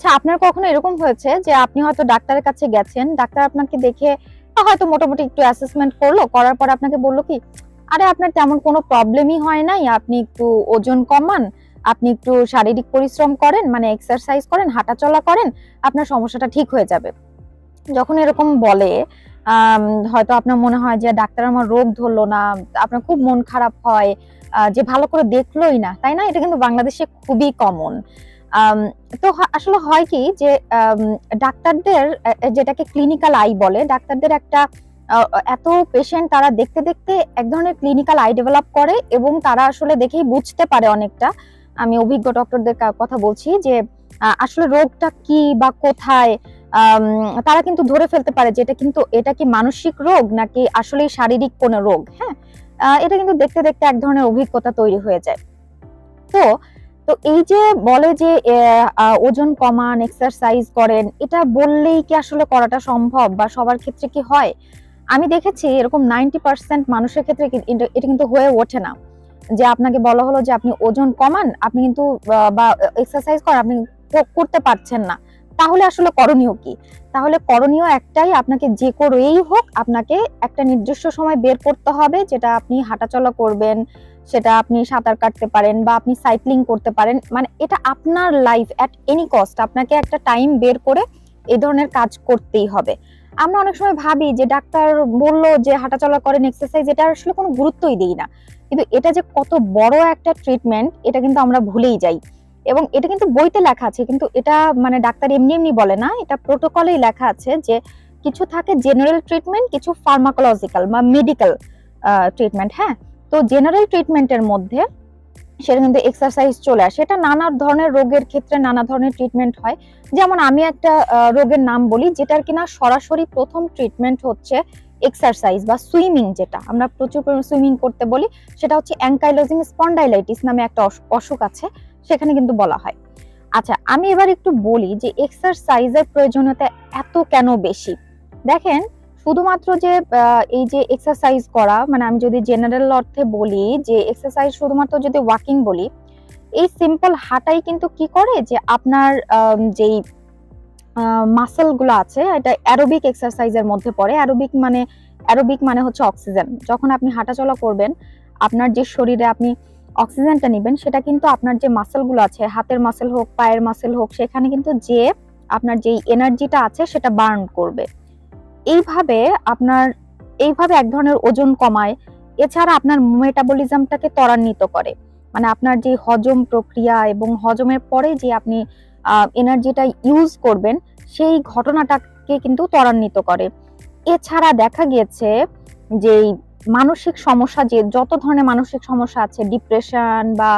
আচ্ছা আপনার কখনো এরকম হয়েছে যে আপনি হয়তো ডাক্তারের কাছে গেছেন, ডাক্তার আপনাকে দেখে হয়তো মোটামুটি একটু অ্যাসেসমেন্ট করল, করার পর আপনাকে বলল কি, আরে, আপনার তেমন কোনো প্রবলেমই হয় নাই, আপনি একটু ওজন কমান, আপনি একটু শারীরিক পরিশ্রম করেন মানে এক্সারসাইজ করেন, হাঁটাচলা করেন, আপনার সমস্যাটা ঠিক হয়ে যাবে। যখন এরকম বলে হয়তো আপনার মনে হয় যে, ডাক্তার আমার রোগ ধরলো না, আপনার খুব মন খারাপ হয় যে ভালো করে দেখলোই না। তাই না? এটা কিন্তু বাংলাদেশে খুবই কমন তো আসলে হয় কি যে ডাক্তারদের যেটাকে ক্লিনিক্যাল আই বলে, ডাক্তারদের একটা এত পেশেন্ট তারা দেখতে দেখতে এক ধরনের ক্লিনিক্যাল আই ডেভেলপ করে এবং তারা আসলে দেখেই বুঝতে পারে অনেকটা। আমি অভিজ্ঞ ডক্টরদের কথা বলছি যে আসলে রোগটা কি বা কোথায় তারা কিন্তু ধরে ফেলতে পারে যে এটা কিন্তু, এটা কি মানসিক রোগ নাকি আসলে শারীরিক কোনো রোগ হ্যাঁ? এটা কিন্তু দেখতে দেখতে এক ধরনের অভিজ্ঞতা তৈরি হয়ে যায়। তো তো এই যে বলে যে ওজন কমান এক্সারসাইজ করেন, এটা বললেই কি আসলে করাটা সম্ভব বা সবার ক্ষেত্রে কি হয়? আমি দেখেছি এরকম নাইনটি পার্সেন্ট মানুষের ক্ষেত্রে এটা- কিন্তু হয়ে ওঠে না। যে আপনাকে বলা হলো যে আপনি ওজন কমান, আপনি কিন্তু বা এক্সারসাইজ করেন আপনি করতে পারছেন না। তাহলে আসলে করণীয় কি? তাহলে করণীয় একটাই, আপনাকে যে করেই হোক, আপনাকে একটা নির্দিষ্ট সময় বের করতে হবে, যেটা আপনি হাঁটাচলা করবেন সেটা আপনি সাঁতার কাটতে পারেন বা আপনি সাইক্লিং করতে পারেন মানে এটা আপনার লাইফ অ্যাট এনি কস্ট আপনাকে একটা টাইম বের করে এই ধরনের কাজ করতেই হবে। আমরা অনেক সময় ভাবি যে ডাক্তার বলল যে হাঁটাচলা করেন এক্সারসাইজ এটা আসলে কোনো গুরুত্বই দিই না। কিন্তু এটা যে কত বড় একটা ট্রিটমেন্ট এটা কিন্তু আমরা ভুলেই যাই। এবং এটা কিন্তু বইতে লেখা আছে, কিন্তু এটা মানে ডাক্তার এমনি এমনি বলে না, এটা প্রোটোকলেই লেখা আছে যে কিছু থাকে জেনারেল ট্রিটমেন্ট কিছু ফার্মাকোলজিক্যাল বা মেডিকেল ট্রিটমেন্ট হ্যাঁ? তো জেনারেল ট্রিটমেন্টের মধ্যে সেটা কিন্তু এক্সারসাইজ চলে আসে। এটা নানা ধরনের রোগের ক্ষেত্রে নানা ধরনের ট্রিটমেন্ট হয়। যেমন আমি একটা রোগের নাম বলি যেটার কিনা সরাসরি প্রথম ট্রিটমেন্ট হচ্ছে এক্সারসাইজ বা সুইমিং যেটা। আমরা প্রচুর পরিমাণে সুইমিং করতে বলি। সেটা হচ্ছে অ্যাঙ্কাইলোজিং স্পন্ডাইলাইটিস নামে একটা অসুখ আছে, সেখানে কিন্তু বলা হয়। আচ্ছা আমি এবার একটু বলি যে এক্সারসাইজের প্রয়োজনীয়তা এত কেন বেশি? দেখেন শুধুমাত্র যে এই যে এক্সারসাইজ করা মানে আমি যদি জেনারেল অর্থে বলি যে এক্সারসাইজ শুধুমাত্র যদি ওয়াকিং বলি, এই সিম্পল হাঁটাই কিন্তু কি করে যে আপনার যেই মাসেলগুলো আছে, এটা অ্যারোবিক এক্সারসাইজের মধ্যে পড়ে। অ্যারোবিক মানে অ্যারোবিক মানে হচ্ছে অক্সিজেন যখন আপনি হাঁটাচলা করবেন, আপনার যে শরীরে আপনি অক্সিজেনটা নেবেন, সেটা কিন্তু আপনার যে মাসেলগুলো আছে, হাতের মাসেল হোক, পায়ের মাসেল হোক, সেখানে কিন্তু যে আপনার যেই এনার্জিটা আছে, সেটা বার্ন করবে। এইভাবে আপনার, এইভাবে এক ধরনের ওজন কমায়। এছাড়া আপনার মেটাবলিজমটাকে ত্বরান্বিত করে। মানে আপনার যে হজম প্রক্রিয়া এবং হজমের পরে যে আপনি এনার্জিটা ইউজ করবেন, সেই ঘটনাটাকে কিন্তু ত্বরান্বিত করে। এছাড়া দেখা গিয়েছে যে মানসিক সমস্যা, যে যত ধরনের মানসিক সমস্যা আছে ডিপ্রেশন বা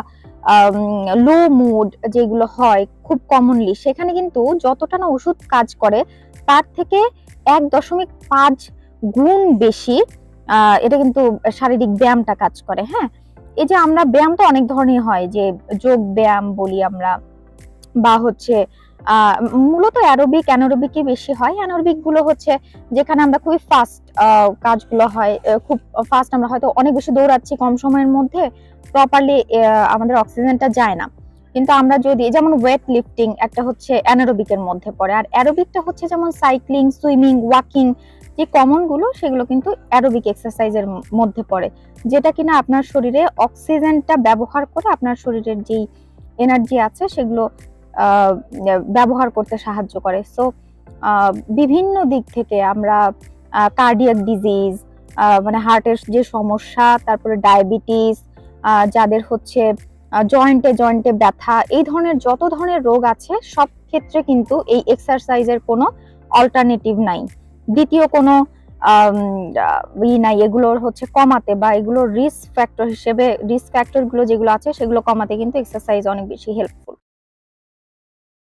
লো মুড যেগুলো হয়, খুব কমনলি সেখানে কিন্তু যতটা না ওষুধ কাজ করে, তার থেকে এক দশমিক পাঁচ গুণ বেশি এটা কিন্তু শারীরিক ব্যায়ামটা কাজ করে হ্যাঁ? এই যে আমরা ব্যায়াম তো অনেক ধরনের হয়, যে যোগ ব্যায়াম বলি আমরা, বা হচ্ছে মূলত অ্যারোবিক, অ্যানারোবিকই বেশি হয়। অ্যানারোবিকগুলো হচ্ছে যেখানে আমরা খুবই ফাস্ট কাজগুলো হয় খুব ফাস্ট আমরা হয়তো অনেক বেশি দৌড়াচ্ছি কম সময়ের মধ্যে, প্রপারলি আমাদের অক্সিজেনটা যায় না। কিন্তু আমরা যদি, যেমন ওয়েট লিফটিং একটা হচ্ছে অ্যানারোবিকের মধ্যে পড়ে, আর অ্যারোবিকটা হচ্ছে যেমন সাইক্লিং সুইমিং ওয়াকিং যে কমনগুলো, সেগুলো কিন্তু অ্যারোবিক এক্সারসাইজের মধ্যে পড়ে, যেটা কিনা আপনার শরীরে অক্সিজেনটা ব্যবহার করে আপনার শরীরের যেই এনার্জি আছে, সেগুলো ব্যবহার করতে সাহায্য করে। সো বিভিন্ন দিক থেকে আমরা কার্ডিয়াক ডিজিজ মানে হার্টের যে সমস্যা, তারপরে ডায়াবেটিস যাদের হচ্ছে জয়েন্টে জয়েন্টে ব্যথা, এই ধরনের যত ধরনের রোগ আছে, সব ক্ষেত্রে কিন্তু এই এক্সারসাইজের কোনো অল্টারনেটিভ নাই। দ্বিতীয় কোনো ই নাই, এগুলোর হচ্ছে কমাতে বা এগুলোর রিস্ক ফ্যাক্টর হিসেবে রিস্ক ফ্যাক্টরগুলো যেগুলো আছে, সেগুলো কমাতে কিন্তু এক্সারসাইজ অনেক বেশি হেল্পফুল